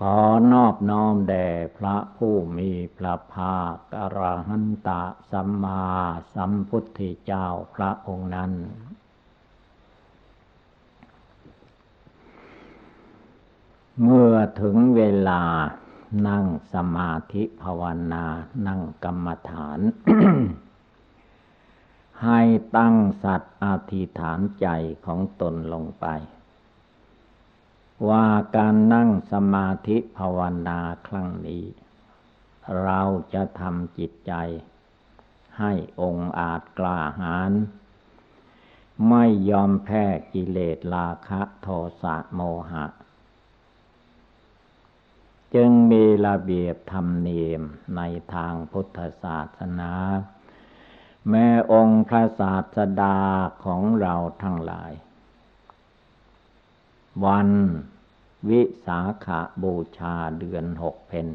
ขอนอบน้อมแด่พระผู้มีพระภาคอรหันตะสัมมาสัมพุทธเจ้าพระองค์นั้น เมื่อถึงเวลานั่งสมาธิภาวนา นั่งกรรมฐาน ให้ตั้งสัตว์อธิษฐานใจของตนลงไป ว่าการนั่งสมาธิภาวนาครั้งนี้ เราจะทำจิตใจ ให้องอาจกล้าหาญไม่ยอมแพ้กิเลสราคะโทสะโมหะ จึงมีระเบียบธรรมเนียมในทางพุทธศาสนา แม้องค์พระศาสดาของเราทั้งหลาย วัน วิสาขาบูชาเดือนหกเพน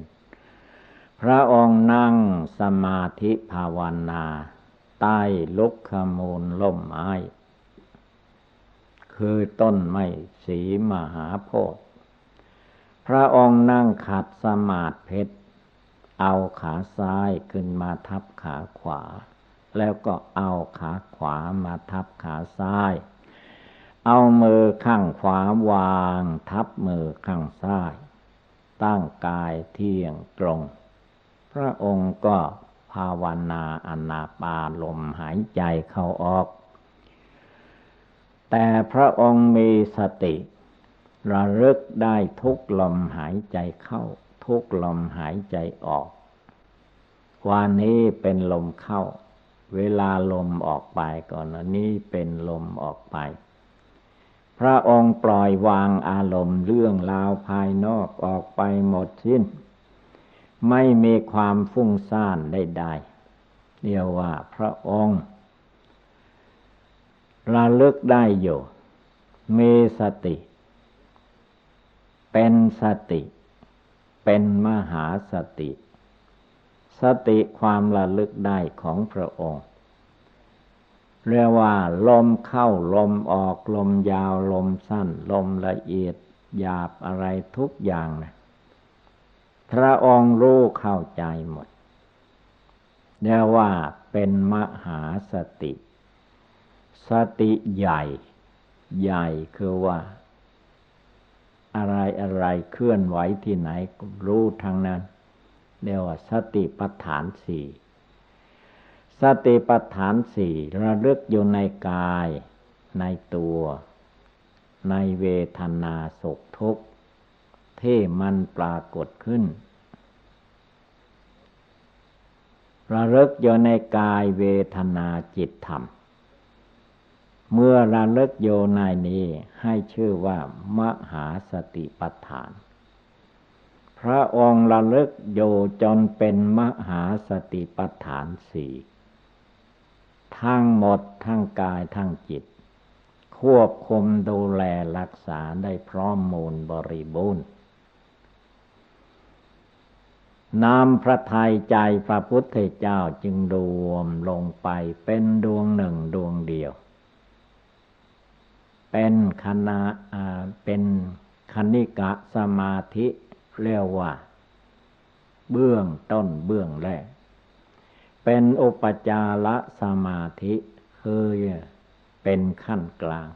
พระองค์นั่งสมาธิภาวนา ใต้ลุกขมูลล่มไม้ คือต้นไม้สีมหาโพธิ์พระองค์นั่งขัดสมาธิเพชรเอาขาซ้ายขึ้นมาทับขาขวา แล้วก็เอาขาขวามาทับขาซ้าย เอามือข้างขวาวาง ทับมือข้างซ้าย ตั้งกายเที่ยงตรง พระองค์ก็ภาวนาอนาปาลมหายใจเข้าออก แต่พระองค์มีสติ ระลึกได้ทุกลมหายใจเข้า ทุกลมหายใจออกวันนี้เป็นลมเข้า เวลาลมออกไปก่อนนี้เป็นลมออกไป พระองค์ปล่อยวางอารมณ์เรื่องราวภายนอกออกไปหมดสิ้น ไม่มีความฟุ้งซ่านใดๆเรียกว่าพระองค์ระลึกได้อยู่มีสติ เป็นสติ เป็นมหาสติ สติความระลึกได้ของพระองค์ เรียกว่า ลมเข้าลมออกลมยาวลมสั้น ลมละเอียดหยาบอะไรทุกอย่างนะพระองค์รู้เข้าใจหมดเรียกว่าเป็นมหาสติ สติใหญ่ ใหญ่คือว่า อะไรอะไรเคลื่อนไหวที่ไหนรู้ทางนั้นเรียกว่าสติปัฏฐานสี่ สติปัฏฐานสี่ระลึกอยู่ในกายในตัว ในเวทนาสุขทุกข์ที่มันปรากฏขึ้น ระลึกอยู่ในกายเวทนาจิตธรรม เมื่อระลึกโยในนี้ให้ชื่อว่ามหาสติปัฏฐาน พระองค์ระลึกโยจนเป็นมหาสติปัฏฐานสี่ ทั้งหมดทั้งกายทั้งจิต ควบคุมดูแลรักษาได้พร้อมมูลบริบูรณ์นามพระทัยใจพระพุทธเจ้าจึงรวมลงไปเป็นดวงหนึ่งดวงเดียว เป็นคณะเป็นคณิกะสมาธิเรียกว่า เบื้องต้นเบื้องแรก เป็นอุปจารสมาธิคือเป็นขั้นกลาง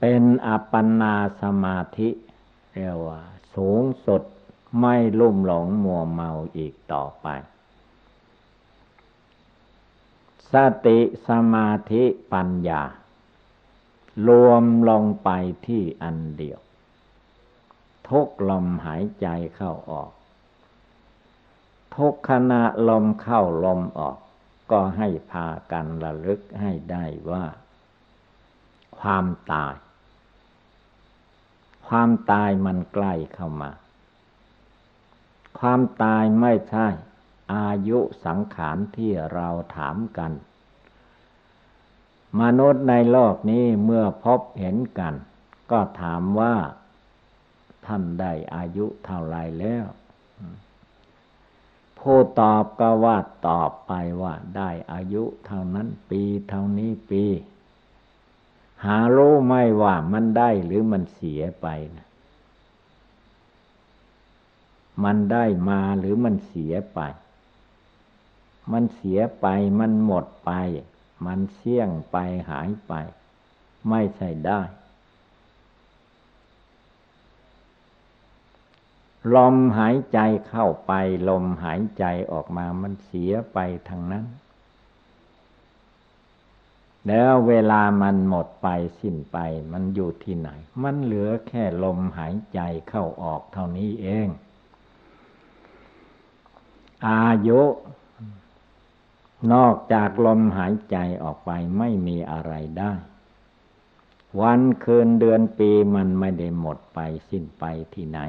เป็นอัปปนาสมาธิเรียกว่า สูงสุดไม่ลุ่มหลงมัวเมาอีกต่อไป สติสมาธิปัญญา รวมลงไปที่อันเดียว ทุกลมหายใจเข้าออก ทุกขณะลมเข้าลมออก ก็ให้พากันระลึกให้ได้ว่า ความตาย ความตายมันใกล้เข้ามา ความตายไม่ใช่ อายุสังขารที่เราถามกัน มนุษย์ในโลกนี้เมื่อพบเห็นกัน ก็ถามว่า ท่านได้อายุเท่าไรแล้ว ผู้ตอบก็ว่าตอบไปว่าได้อายุเท่านั้นปีเท่านี้ปี หารู้ไม่ว่ามันได้หรือมันเสียไปนะมันได้มาหรือมันเสียไป มันเสียไปมันหมดไป มันเสี่ยงไปหายไป ไม่ใช่ได้ ลมหายใจเข้าไป ลมหายใจออกมามันเสียไปทางนั้น แล้วเวลามันหมดไปสิ้นไป มันอยู่ที่ไหน มันเหลือแค่ลมหายใจเข้าออกเท่านี้เอง อายุนอกจากลมหายใจออกไปไม่มีอะไรได้ วันคืนเดือนปีมันไม่ได้หมดไปสิ้นไปที่ไหน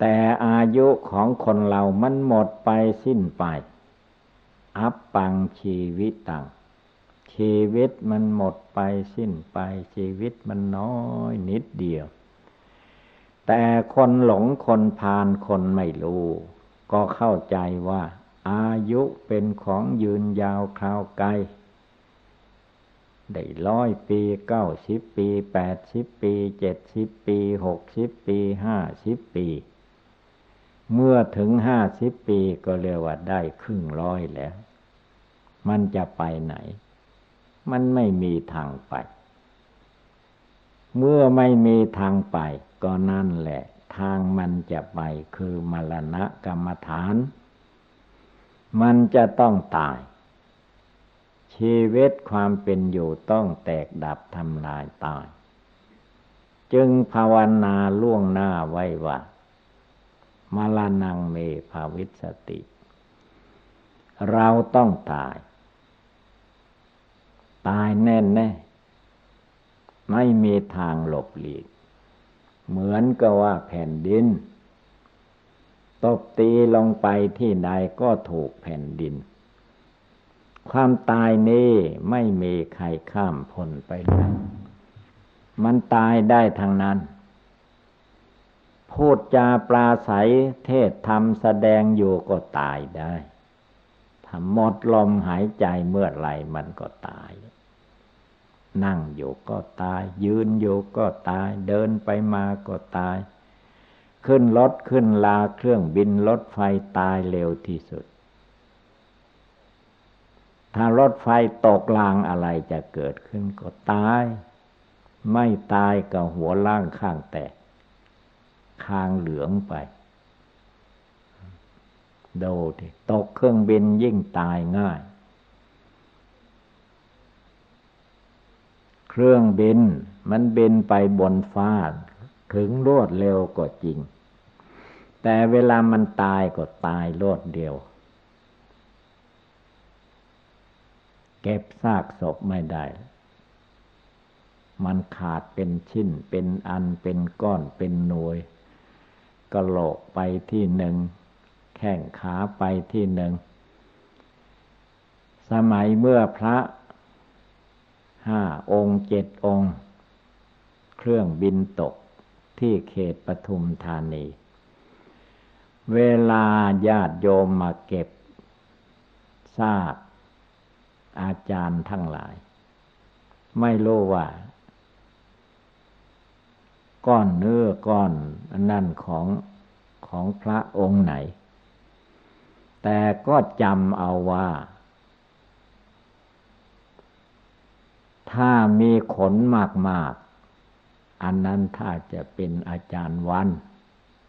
แต่อายุของคนเรามันหมดไปสิ้นไป อับปังชีวิตตัง ชีวิตมันหมดไปสิ้นไป ชีวิตมันน้อยนิดเดียว แต่คนหลงคนพานคนไม่รู้ ก็เข้าใจว่า อายุเป็นของยืนยาวคราวไกลได้ร้อยปีเก้าสิบปีแปดสิบปีเจ็ดสิบปีหกสิบปีห้าสิบปี เมื่อถึงห้าสิบปีก็เรียกว่าได้ครึ่งร้อยแล้ว มันจะไปไหน มันไม่มีทางไป เมื่อไม่มีทางไป ก็นั่นแหละ ทางมันจะไปคือมรณะกรรมฐาน มันจะต้องตาย ชีวิตความเป็นอยู่ต้องแตกดับทำลายตาย จึงภาวนาล่วงหน้าไว้ว่า มลานังเมภาวิสติ เราต้องตาย ตายแน่แน่ไม่มีทางหลบหลีก เหมือนกับว่าแผ่นดิน ตบตีลงไปที่ใดก็ถูกแผ่นดิน ความตายนี้ไม่มีใครข้ามพ้นไปได้มันตายได้ทางนั้น พูดจาปลาใสเทศธรรมแสดงอยู่ก็ตายได้ถ้าหมดลมหายใจเมื่อไรมันก็ตาย นั่งอยู่ก็ตาย ยืนอยู่ก็ตาย เดินไปมาก็ตาย ขึ้นรถขึ้นลาเครื่องบินรถไฟตายเร็วที่สุด ถ้ารถไฟตกลางอะไรจะเกิดขึ้นก็ตาย ไม่ตายก็หัวล่างข้างแตก คางเหลืองไปดูที่ตกเครื่องบินยิ่งตายง่าย เครื่องบินมันบินไปบนฟ้า ถึงรวดเร็วก็จริง แต่เวลามันตายก็ตายรวดเดียว เก็บซากศพไม่ได้ มันขาดเป็นชิ้น เป็นอันเป็นก้อนเป็นหน่วย กะโหลกไปที่หนึ่ง แข้งขาไปที่หนึ่ง สมัยเมื่อพระห้าองค์เจ็ดองค์ เครื่องบินตกที่เขตปทุมธานี เวลาญาติโยมมาเก็บทราบอาจารย์ทั้งหลาย ไม่รู้ว่า ก้อนเนื้อก้อนนั่นของของพระองค์ไหน แต่ก็จำเอาว่า ถ้ามีขนมาก ๆ อันนั้นถ้าจะเป็นอาจารย์วัน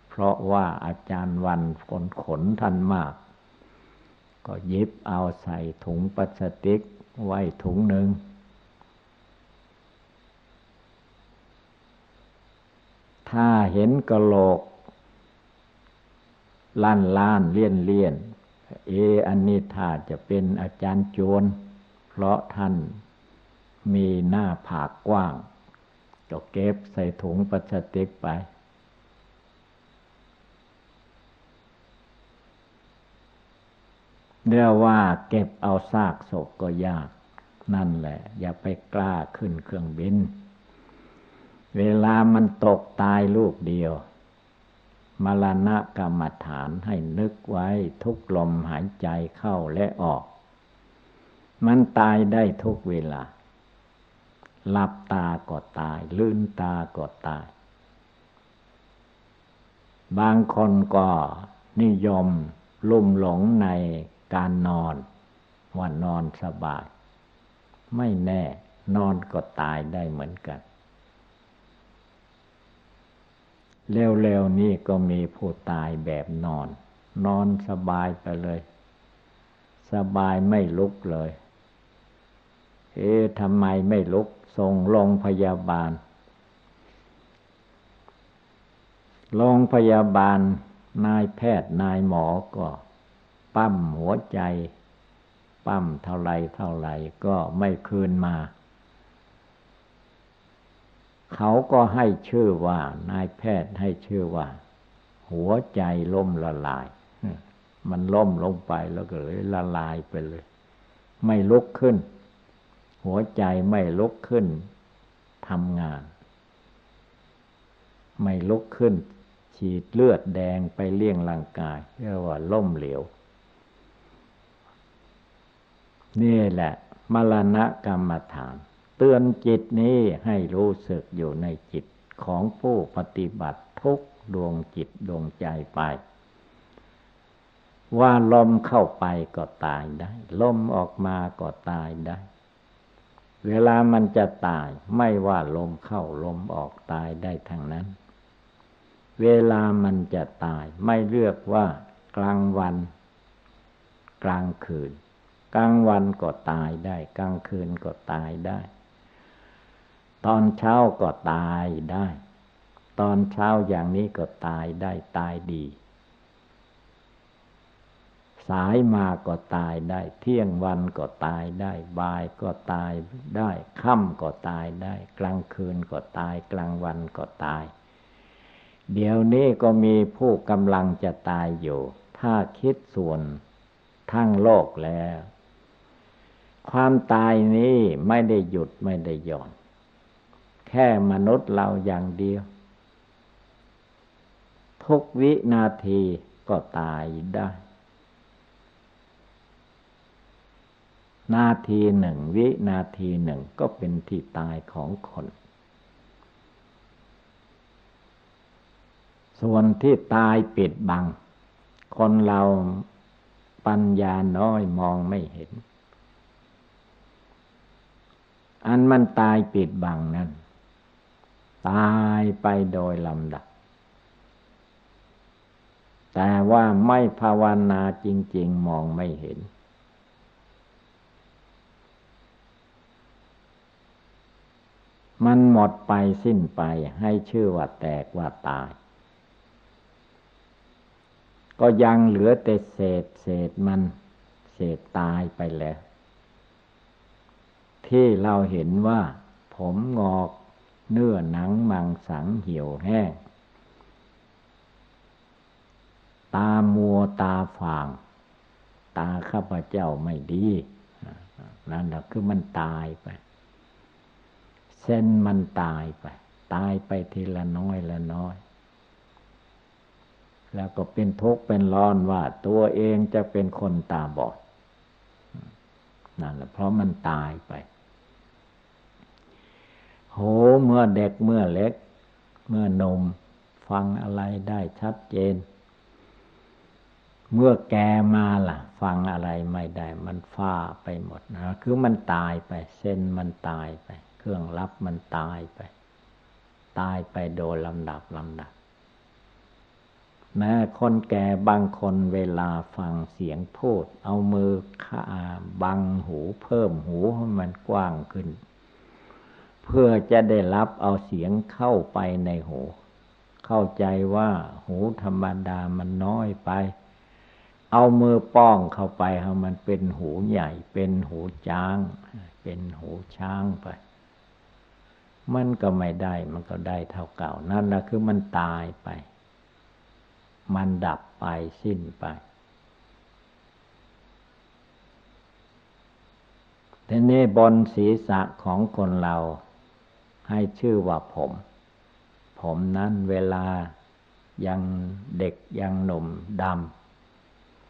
เพราะว่าอาจารย์วันขนขนท่านมาก ก็ยิบเอาใส่ถุงพลาสติกไว้ถุงหนึ่ง ถ้าเห็นกระโหลก ล้านล้านเลี่ยนเลี่ยน เออันนี้ถ้าจะเป็นอาจารย์โจร เพราะท่านมีหน้าผากกว้างก็เก็บใส่ถุงพลาสติกไป เรียกว่าเก็บเอาซากศพก็ยาก นั่นแหละ อย่าไปกล้าขึ้นเครื่องบิน เวลามันตกตายลูกเดียว มรณะกรรมฐานให้นึกไว้ทุกลมหายใจเข้าและออก มันตายได้ทุกเวลา หลับตาก็ตาย ลืนตาก็ตาย บางคนก็นิยมลุ่มหลงในการนอน ว่านอนสบาย ไม่แน่นอนก็ตายได้เหมือนกัน เร็วๆนี่ก็มีผู้ตายแบบนอน นอนสบายไปเลย สบายไม่ลุกเลย เอ๊ะทำไมไม่ลุกส่งโรงพยาบาลโรงพยาบาลนายแพทย์นายหมอก็ปั้มหัวใจ ปั้มเท่าไรเท่าไรก็ไม่คืนมา เขาก็ให้ชื่อว่านายแพทย์ให้ชื่อว่า หัวใจล่มละลาย มันล่มลงไปแล้วก็เลยละลายไปเลย ไม่ลุกขึ้น หัวใจไม่ลุกขึ้นทำงาน ไม่ลุกขึ้น ฉีดเลือดแดงไปเลี้ยงร่างกายเรียกว่าล่มเหลวนี่แหละ มรณะกรรมฐาน เตือนจิตนี้ให้รู้สึกอยู่ในจิตของผู้ปฏิบัติทุกดวงจิตดวงใจไป ว่าลมเข้าไปก็ตายได้ ลมออกมาก็ตายได้ เวลามันจะตายไม่ว่าลมเข้าลมออกตายได้ทั้งนั้น เวลามันจะตายไม่เลือกว่ากลางวัน กลางคืน กลางวันก็ตายได้ กลางคืนก็ตายได้ ตอนเช้าก็ตายได้ ตอนเช้าอย่างนี้ก็ตายได้ตายดี สายมาก็ตายได้ เที่ยงวันก็ตายได้ บ่ายก็ตายได้ ค่ำก็ตายได้ กลางคืนก็ตาย กลางวันก็ตาย เดี๋ยวนี้ก็มีผู้กำลังจะตายอยู่ ถ้าคิดส่วนทั้งโลกแล้ว ความตายนี้ไม่ได้หยุดไม่ได้หย่อน แค่มนุษย์เราอย่างเดียว ทุกวินาทีก็ตายได้ นาทีหนึ่งวินาทีหนึ่งก็เป็นที่ตายของคน ส่วนที่ตายปิดบัง คนเราปัญญาน้อยมองไม่เห็น อันมันตายปิดบังนั่น ตายไปโดยลำดับ แต่ว่าไม่ภาวนาจริง ๆ มองไม่เห็น มันหมดไปสิ้นไปให้ชื่อว่าแตกว่าตาย ก็ยังเหลือแต่เศษเศษมัน เศษตายไปแล้ว ที่เราเห็นว่าผมงอก เนื้อหนังมังสังเหี่ยวแห้ง ตามัวตาฝาง ตาข้าพเจ้าไม่ดี นั่นแหละคือมันตายไป เส้นมันตายไป ตายไปทีละน้อยละน้อย แล้วก็เป็นทุกข์เป็นร้อนว่า ตัวเองจะเป็นคนตาบอดนั่นแหละเพราะมันตายไป โหเมื่อเด็กเมื่อเล็ก เมื่อนมฟังอะไรได้ชัดเจน เมื่อแกมาล่ะ ฟังอะไรไม่ได้ มันฟ้าไปหมดนะคือมันตายไป เส้นมันตายไป เครื่องรับมันตายไป ตายไปโดยลำดับลำดับ แม้คนแก่บางคนเวลาฟังเสียงพูด เอามือข้าบังหูเพิ่มหูให้มันกว้างขึ้น เพื่อจะได้รับเอาเสียงเข้าไปในหู เข้าใจว่าหูธรรมดามันน้อยไป เอามือป้องเข้าไปให้มันเป็นหูใหญ่ เป็นหูจ้าง เป็นหูช้างไป มันก็ไม่ได้ มันก็ได้เท่าเก่า นั่นแหละคือมันตายไป มันดับไปสิ้นไปทีนี้บนศีรษะของคนเรา ให้ชื่อว่าผม ผมนั้นเวลายังเด็กยังหนุ่มด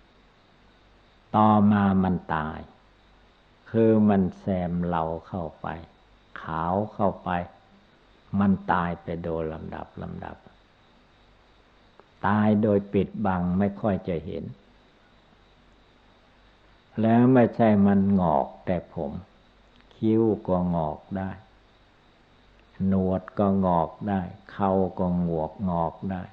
ำ ต่อมามันตาย คือมันแซมเราเข้าไป ขาวเข้าไป มันตายไปโดยลำดับลำดับ ตายโดยปิดบังไม่ค่อยจะเห็น แล้วไม่ใช่มันงอกแต่ผม คิ้วก็งอกได้ หนวดก็งอกได้เขาก็งวกงอกได้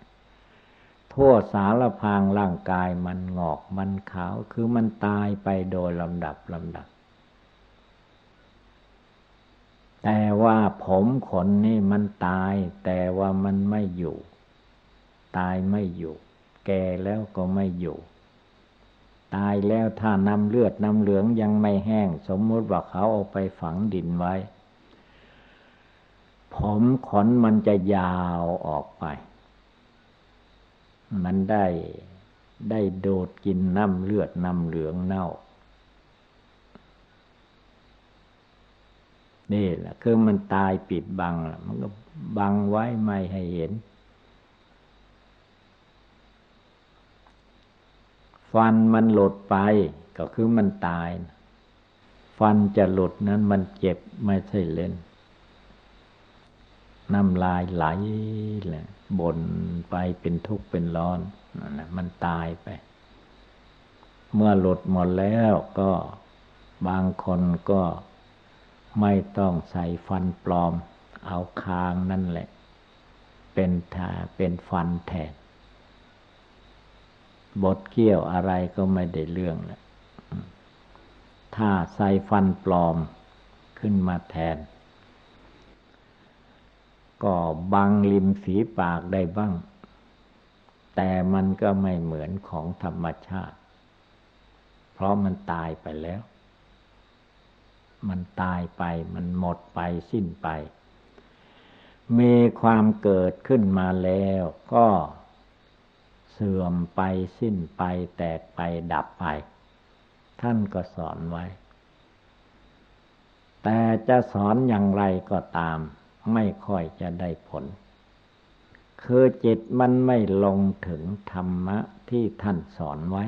ทั่วสารพางร่างกายมันงอกมันขาวคือมันตายไปโดยลำดับลำดับ แต่ว่าผมขนนี่มันตายแต่ว่ามันไม่อยู่ ตายไม่อยู่ แก่แล้วก็ไม่อยู่ตายแล้วถ้านำเลือดนำเหลืองยังไม่แห้ง สมมติว่าเขาเอาไปฝังดินไว้ ผมขนมันจะยาวออกไป มันได้ได้โดดกินน้ำเลือดน้ำเหลืองเน่า นี่แหละคือมันตายปิดบังมันก็บังไว้ไม่ให้เห็น ฟันมันหลุดไปก็คือมันตาย ฟันจะหลุดนั้นมันเจ็บไม่ใช่เล่น น้ำลายไหลแหละบ่นไปเป็นทุกข์เป็นร้อนนะมันตายไป เมื่อหลุดหมดแล้วก็บางคนก็ไม่ต้องใส่ฟันปลอม เอาคางนั่นแหละ เป็นทาเป็นฟันแทนบทเกี้ยวอะไรก็ไม่ได้เรื่องแล้วถ้าใส่ฟันปลอมขึ้นมาแทน ก็บังริมฝีปากได้บ้าง แต่มันก็ไม่เหมือนของธรรมชาติ เพราะมันตายไปแล้ว มันตายไปมันหมดไปสิ้นไป มีความเกิดขึ้นมาแล้วก็เสื่อมไปสิ้นไปแตกไปดับไป ท่านก็สอนไว้ แต่จะสอนอย่างไรก็ตาม ไม่ค่อยจะได้ผล คือจิตมันไม่ลงถึงธรรมะที่ท่านสอนไว้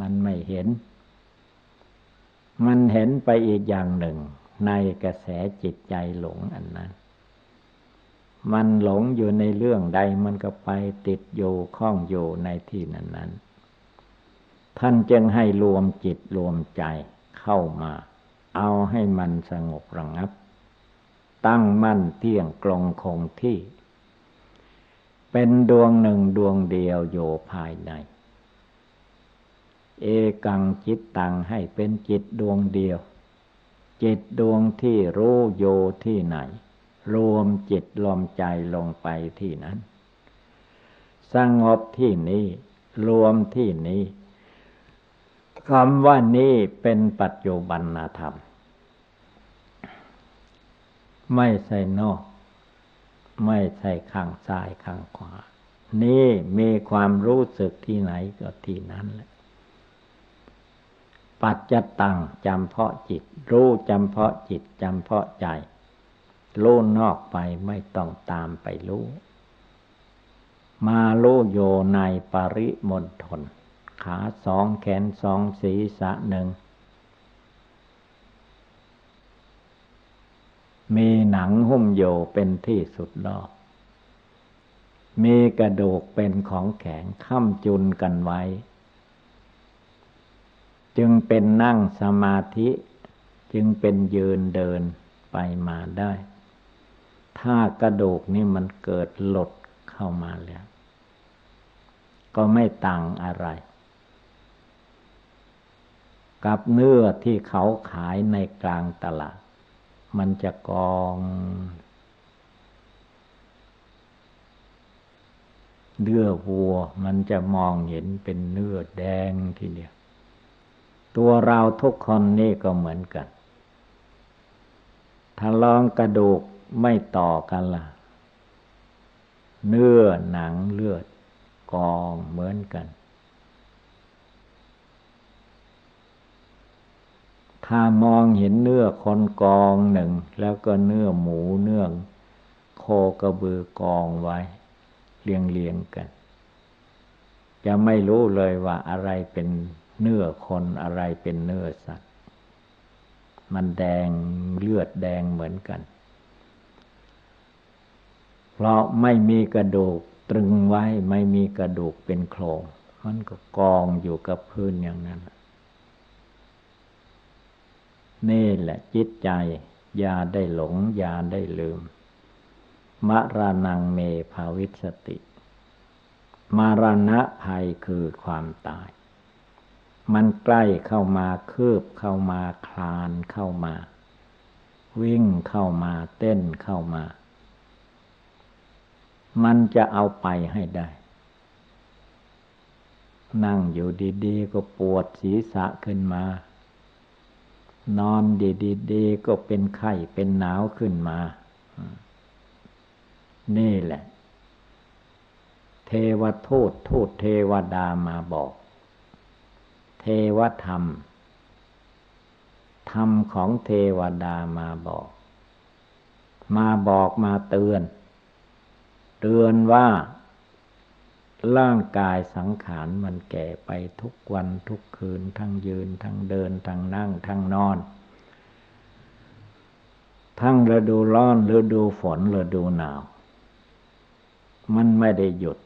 มันไม่เห็น มันเห็นไปอีกอย่างหนึ่ง ในกระแสจิตใจหลงอันนั้นมันหลงอยู่ในเรื่องใดมันก็ไปติดอยู่ข้องอยู่ในที่นั้นนั้นท่านจึงให้รวมจิตรวมใจเข้ามา เอาให้มันสงบระงับ ตั้งมั่นเที่ยงกลงคงที่ เป็นดวงหนึ่งดวงเดียวโยภายใน เอกังจิตตังให้เป็นจิตดวงเดียว จิตดวงที่รู้โยที่ไหน รวมจิตลมใจลงไปที่นั้น สงบที่นี้ รวมที่นี้คำว่านี้เป็นปัจจุบันธรรม ไม่ใช่นอก ไม่ใช่ข้างซ้ายข้างขวา นี่มีความรู้สึกที่ไหนก็ที่นั้นแหละ ปัจจตังจำเพาะจิต รู้จำเพาะจิตจำเพาะใจรู้นอกไปไม่ต้องตามไปรู้ มารู้โยในปริมณฑลขาสองแขนสองศีรษะหนึ่ง มีหนังหุ้มโยเป็นที่สุดรอบ มีกระดูกเป็นของแข็งค้ำจุนกันไว้ จึงเป็นนั่งสมาธิจึงเป็นยืนเดินไปมาได้ ถ้ากระดูกนี่มันเกิดหลดเข้ามาแล้ว ก็ไม่ต่างอะไร กับเนื้อที่เขาขายในกลางตลาด มันจะกอง เนื้อวัว มันจะมองเห็นเป็นเนื้อแดงทีเดียว ตัวเราทุกคนนี่ก็เหมือนกัน ถ้าลองกระดูกไม่ต่อกันล่ะ เนื้อหนังเลือดกองเหมือนกัน ถ้ามองเห็นเนื้อคนกองหนึ่ง แล้วก็เนื้อหมูเนื้อโคกระบือกองไว้ เรียงเรียงกัน จะไม่รู้เลยว่าอะไรเป็นเนื้อคนอะไรเป็นเนื้อสัตว์ มันแดงเลือดแดงเหมือนกัน เพราะไม่มีกระดูกตรึงไว้ไม่มีกระดูกเป็นโครง มันก็กองอยู่กับพื้นอย่างนั้น นี่แหละจิตใจ อย่าได้หลง อย่าได้ลืม มรานังเมภาวิสติมารณะภัยคือความตาย มันใกล้เข้ามาคืบเข้ามาคลานเข้ามา วิ่งเข้ามาเต้นเข้ามา มันจะเอาไปให้ได้นั่งอยู่ดีๆ ก็ปวดศีรษะขึ้นมา นอนดีๆก็เป็นไข้เป็นหนาวขึ้นมา นี่แหละ เทวทูตทูตเทวดามาบอก เทวธรรม ธรรมของเทวดามาบอก มาบอกมาเตือน เตือนว่า ร่างกายสังขารมันแก่ไปทุกวันทุกคืน ทั้งยืน ทั้งเดิน ทั้งนั่ง ทั้งนอน ทั้งฤดูร้อนฤดูฝนฤดูหนาว มันไม่ได้หยุด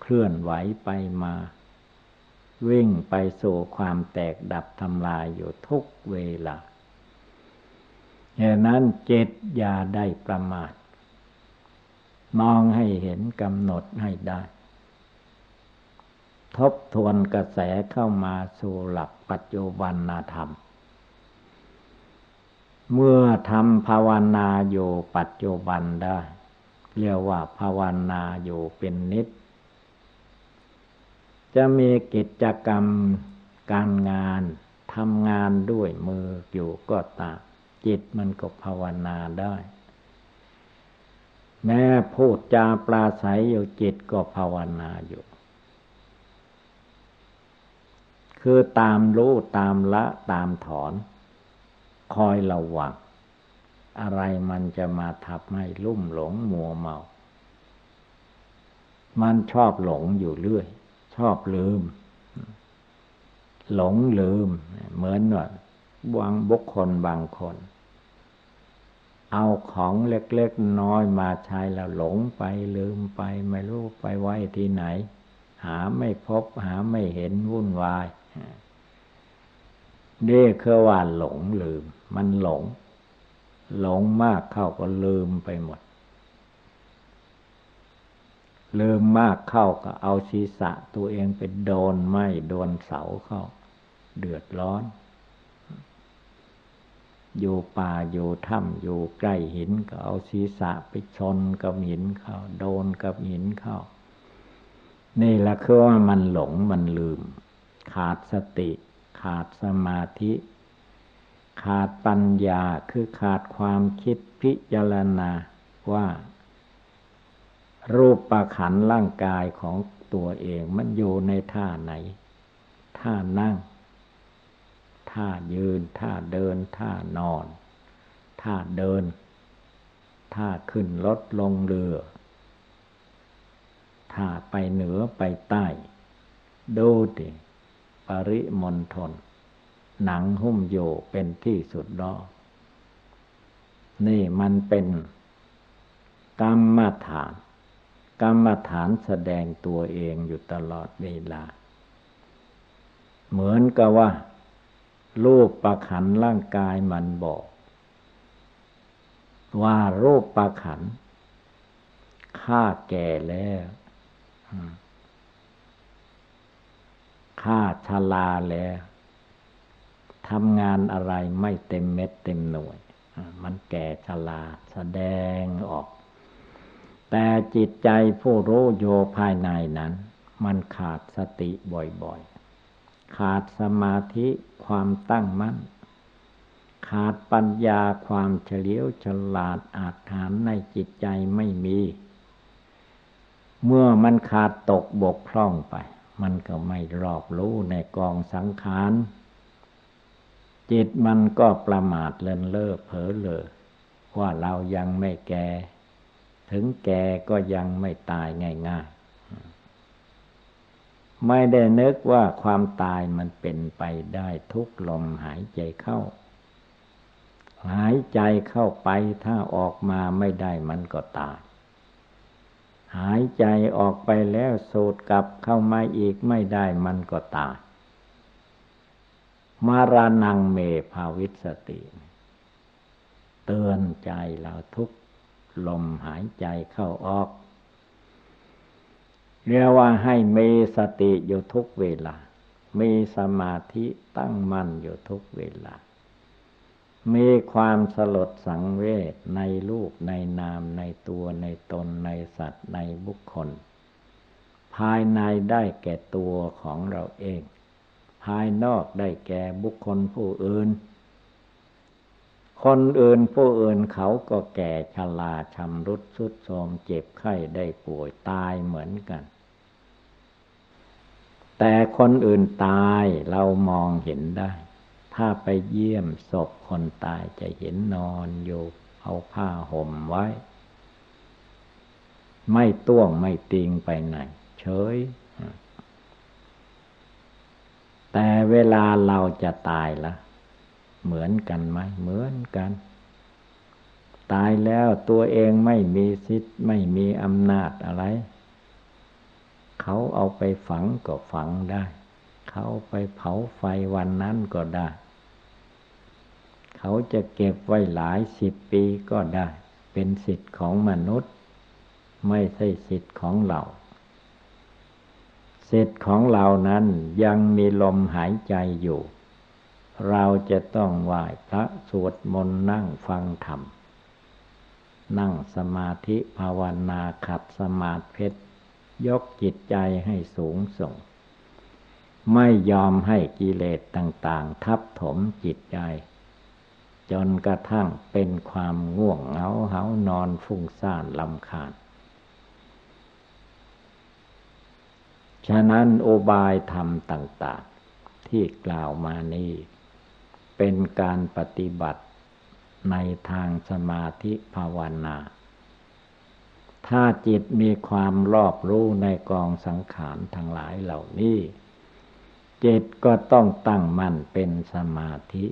เคลื่อนไหวไปมา วิ่งไปสู่ความแตกดับทำลายอยู่ทุกเวลาอย่างนั้นเจตอย่าได้ประมาท มองให้เห็นกำหนดให้ได้ ทบทวนกระแสเข้ามาสู่หลักปัจจุบันนาธรรม เมื่อทำภาวนาอยู่ปัจจุบันได้ เรียกว่าภาวนาอยู่เป็นนิด จะมีกิจกรรมการงานทำงานด้วยมืออยู่ก็ตามจิตมันก็ภาวนาได้ แม้พูดจาปราศัยอยู่จิตก็ภาวนาอยู่ คือตามรู้ตามละตามถอน คอยระวัง อะไรมันจะมาทับให้ลุ่มหลงมัวเมา มันชอบหลงอยู่เรื่อย ชอบลืม หลงลืม เหมือนว่าบางบุคคลบางคน เอาของเล็กๆน้อยมาใช้แล้วหลงไปลืมไปไม่รู้ไปไว้ที่ไหน หาไม่พบหาไม่เห็นวุ่นวายนี่คือว่าหลงลืม มันหลง หลงมากเข้าก็ลืมไปหมด ลืมมากเข้าก็เอาศีรษะตัวเองไปโดนไม้โดนเสาเข้า เดือดร้อน อยู่ป่าอยู่ถ้ำอยู่ใกล้หินก็เอาศีรษะไปชนกับหินเข้าโดนกับหินเข้า นี่ละคือว่ามันหลงมันลืม ขาดสติ ขาดสมาธิ ขาดปัญญาคือขาดความคิดพิจารณาว่า รูปประขันร่างกายของตัวเองมันอยู่ในท่าไหน ท่านั่ง ท่ายืน ท่าเดิน ท่านอน ท่าเดิน ท่าขึ้นรถลงเรือ ท่าไปเหนือไปใต้ ดูดิปริมณฑลหนังหุ้มโยเป็นที่สุดดอนี่มันเป็นกรรมฐาน กรรมฐานแสดงตัวเองอยู่ตลอดเวลา เหมือนกับว่า รูปประขันร่างกายมันบอก ว่ารูปประขันข้าแก่แล้วข้าชลาแล้วทำงานอะไรไม่เต็มเม็ดเต็มหน่วย มันแก่ชลาแสดงออก แต่จิตใจผู้รู้โยภายในนั้น มันขาดสติบ่อย ขาดสมาธิความตั้งมั่น ขาดปัญญาความเฉลียวฉลาดอาจฐานในจิตใจไม่มี เมื่อมันขาดตกบกพร่องไป มันก็ไม่รอบรู้ในกองสังขารจิตมันก็ประมาทเลินเล่อเผลอเลยว่าเรายังไม่แก่ ถึงแก่ก็ยังไม่ตายง่าย ไม่ได้นึกว่าความตายมันเป็นไปได้ทุกลมหายใจเข้า หายใจเข้าไปถ้าออกมาไม่ได้มันก็ตาย หายใจออกไปแล้วสูดกลับเข้ามาอีกไม่ได้มันก็ตาย มารานังเมภาวิสติ เตือนใจเราทุกลมหายใจเข้าออก เรียกว่าให้มีสติอยู่ทุกเวลา มีสมาธิตั้งมั่นอยู่ทุกเวลา มีความสลดสังเวชในรูปในนามในตัวในตนในสัตว์ในบุคคล ภายในได้แก่ตัวของเราเอง ภายนอกได้แก่บุคคลผู้อื่น คนอื่นผู้อื่นเขาก็แก่ชราชำรุดสุดโทรมเจ็บไข้ได้ป่วยตายเหมือนกัน แต่คนอื่นตายเรามองเห็นได้ ถ้าไปเยี่ยมศพคนตายจะเห็นนอนอยู่เอาผ้าห่มไว้ ไม่ต้วงไม่ติงไปไหน เฉย แต่เวลาเราจะตายละ เหมือนกันไหมเหมือนกัน ตายแล้วตัวเองไม่มีสิทธิ์ไม่มีอำนาจอะไร เขาเอาไปฝังก็ฝังได้ เขาไปเผาไฟวันนั้นก็ได้ เขาจะเก็บไว้หลายสิบปีก็ได้ เป็นสิทธิ์ของมนุษย์ ไม่ใช่สิทธิ์ของเราสิทธิ์ของเรานั้นยังมีลมหายใจอยู่ เราจะต้องไหว้พระสวดมนต์นั่งฟังธรรม นั่งสมาธิภาวนาขัดสมาธิยกจิตใจให้สูงส่ง ไม่ยอมให้กิเลสต่างๆ ทับถมจิตใจ จนกระทั่งเป็นความง่วงเหงาเหานอนฟุ้งซ่านลำคาญ ฉะนั้นโอบายธรรมต่าง ๆ ที่กล่าวมานี้ เป็นการปฏิบัติในทางสมาธิภาวนา ถ้าจิตมีความรอบรู้ในกองสังขารทั้งหลายเหล่านี้ จิตก็ต้องตั้งมั่นเป็นสมาธิ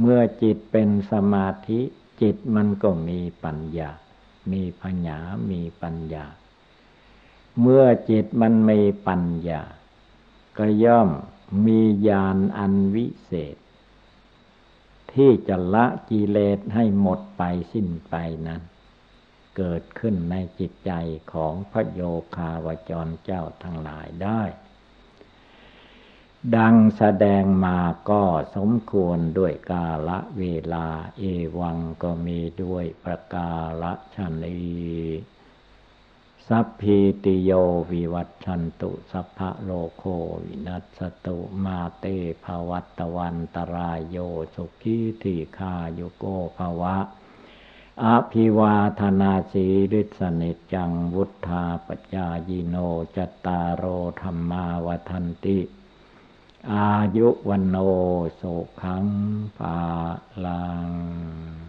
เมื่อจิตเป็นสมาธิ จิตมันก็มีปัญญา มีปัญญา มีปัญญา เมื่อจิตมันมีปัญญา ก็ย่อมมีญาณอันวิเศษ ที่จะละกิเลสให้หมดไปสิ้นไปนั้น เกิดขึ้นในจิตใจของพระโยคาวจรเจ้าทั้งหลายได้ ดังแสดงมาก็สมควรด้วยกาละเวลา เอวังก็มีด้วยประกาละชนี สัพพีติโยวิวัตชันตุสัพพะโลโควินัสตุมาเตภวัตวันตรายโยสุขีติคาโยโกภวะ อภิวาธนาสีริสนิจังวุธาปจายโนจตารโอธรรมาวทันติ อายุวันโนโสขังปาลัง